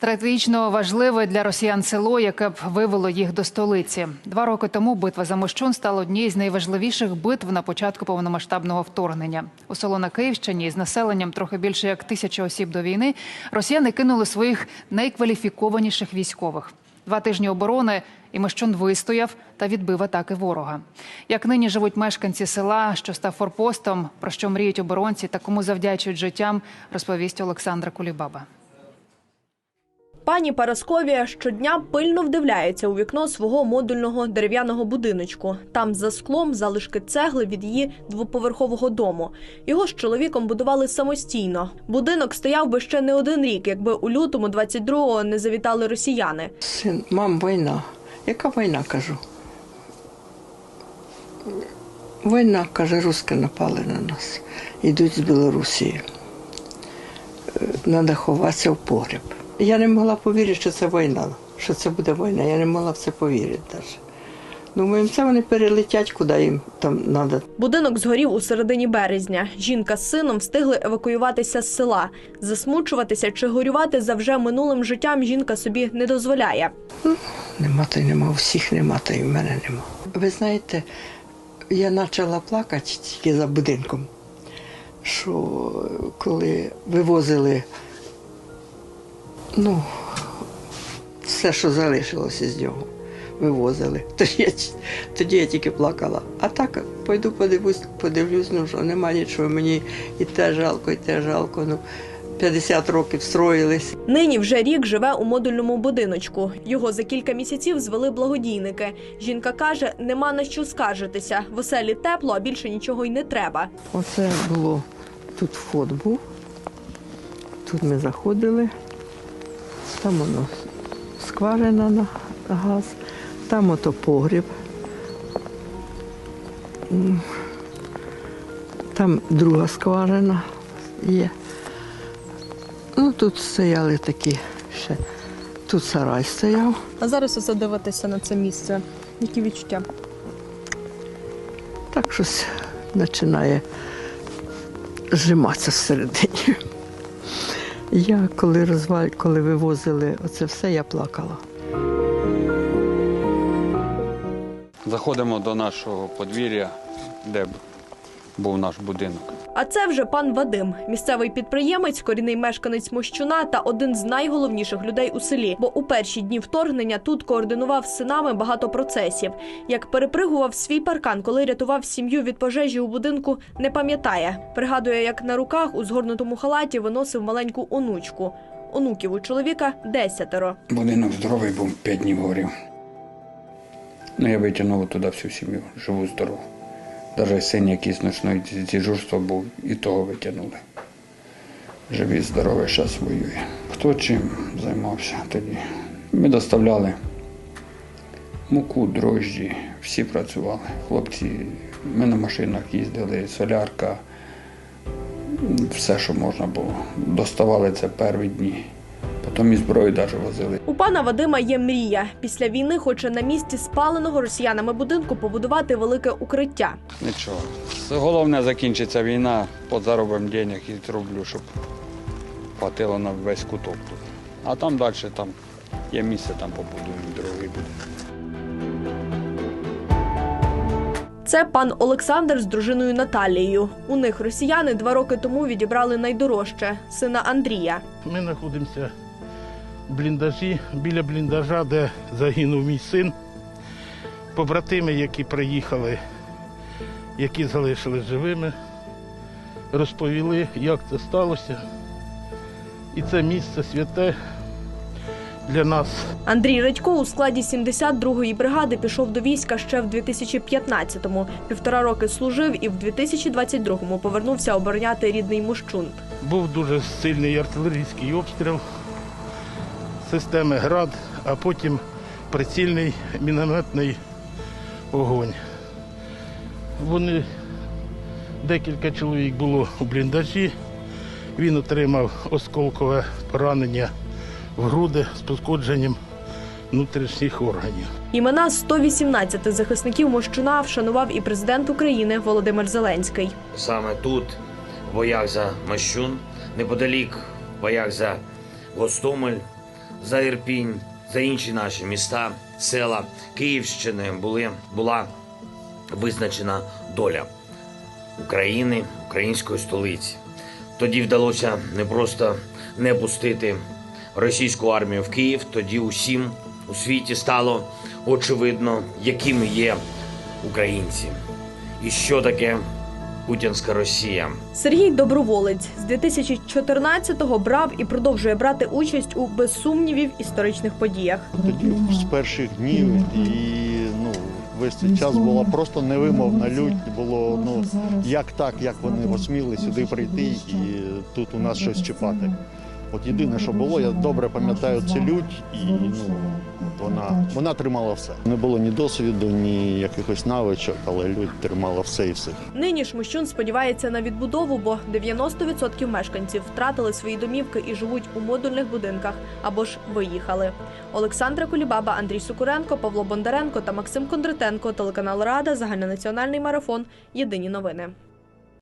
Стратегічно важливе для росіян село, яке б вивело їх до столиці. Два роки тому битва за Мощун стала однією з найважливіших битв на початку повномасштабного вторгнення. У село на Київщині з населенням трохи більше як тисяча осіб до війни росіяни кинули своїх найкваліфікованіших військових. Два тижні оборони і Мощун вистояв та відбив атаки ворога. Як нині живуть мешканці села, що став форпостом, про що мріють оборонці та кому завдячують життям, розповість Олександра Кулібаба. Пані Парасковія щодня пильно вдивляється у вікно свого модульного дерев'яного будиночку. Там за склом залишки цегли від її двоповерхового дому. Його з чоловіком будували самостійно. Будинок стояв би ще не один рік, якби у лютому 22-го не завітали росіяни. Син, мам, війна. Яка війна, кажу? Війна, каже, руски напали на нас. Йдуть з Білорусі. Треба ховатися в погріб. Я не могла повірити, що це війна, що це буде війна. Я не могла в це повірити навіть. Думаю, це вони перелетять, куди їм там треба. Будинок згорів у середині березня. Жінка з сином встигли евакуюватися з села. Засмучуватися чи горювати за вже минулим життям жінка собі не дозволяє. Нема та й нема, всіх нема, та й в мене нема. Ви знаєте, я почала плакати тільки за будинком, що коли вивозили ну, все, що залишилося з нього, вивозили. Тоді я, тоді я тільки плакала. А так пойду подивлюсь, подивлюсь, ну що нема нічого, мені і те жалко, і те жалко. Ну, 50 років строїлись. Нині вже рік живе у модульному будиночку. Його за кілька місяців звели благодійники. Жінка каже, нема на що скаржитися. В оселі тепло, а більше нічого й не треба. Оце було тут вход був. Тут ми заходили. Там воно скважина на газ, там ото погріб. Там друга скважина є. Ну, тут стояли такі ще. Тут сарай стояв. А зараз оце дивитися на це місце. Які відчуття? Так щось починає зжиматися всередині. Я коли розваль, коли вивозили оце все, я плакала. Заходимо до нашого подвір'я, де був наш будинок. А це вже пан Вадим, місцевий підприємець, корінний мешканець Мощуна та один з найголовніших людей у селі. Бо у перші дні вторгнення тут координував з синами багато процесів. Як перепригував свій паркан, коли рятував сім'ю від пожежі у будинку, не пам'ятає. Пригадує, як на руках у згорнутому халаті виносив маленьку онучку. Онуків у чоловіка десятеро. Будинок здоровий був, п'ять днів горів. Ну, я витягнув туди всю сім'ю, живу здорову. Навіть син, який з ночної дежурства був, і того витягнули. Живий, здоровий, зараз воює. Хто чим займався тоді? Ми доставляли муку, дрожжі, всі працювали. Хлопці, ми на машинах їздили, солярка, все, що можна було. Доставали це перші дні. Потім і зброю навіть возили. У пана Вадима є мрія. Після війни хоче на місці спаленого росіянами будинку побудувати велике укриття. Нічого. Головне закінчиться війна, подзаробимо денег і зроблю, щоб хватило на весь куток тут. А там далі там є місце, там побудуємо другий буде. Це пан Олександр з дружиною Наталією. У них росіяни два роки тому відібрали найдорожче сина Андрія. Ми знаходимося бліндажі, біля бліндажа, де загинув мій син. Побратими, які приїхали, які залишились живими, розповіли, як це сталося. І це місце святе для нас. Андрій Радько у складі 72-ї бригади пішов до війська ще в 2015-му. Півтора роки служив і в 2022-му повернувся обороняти рідний Мущун. Був дуже сильний артилерійський обстріл системи ГРАД, а потім прицільний мінометний огонь. Вони декілька чоловік було у бліндажі. Він отримав осколкове поранення в груди з пошкодженням внутрішніх органів. Імена 118 захисників Мощуна вшанував і президент України Володимир Зеленський. Саме тут, в боях за Мощун, неподалік в боях за Гостомель, за Ірпінь, за інші наші міста, села Київщини були, була визначена доля України, української столиці. Тоді вдалося не просто не пустити російську армію в Київ, тоді усім у світі стало очевидно, якими є українці і що таке путінська Росія. Сергій Доброволець з 2014-го брав і продовжує брати участь у без сумнівів історичних подіях. Тоді з перших днів і ну весь цей час була просто невимовна лють. Було ну як так, як вони осміли сюди прийти і тут у нас щось чіпати. От єдине, що було, я добре пам'ятаю цю лють, і ну вона, вона тримала все. Не було ні досвіду, ні якихось навичок, але лють тримала все і всіх. Нині ж Мощун сподівається на відбудову, бо 90% мешканців втратили свої домівки і живуть у модульних будинках або ж виїхали. Олександра Кулібаба, Андрій Сукуренко, Павло Бондаренко та Максим Кондратенко. Телеканал Рада. Загальнонаціональний марафон. Єдині новини.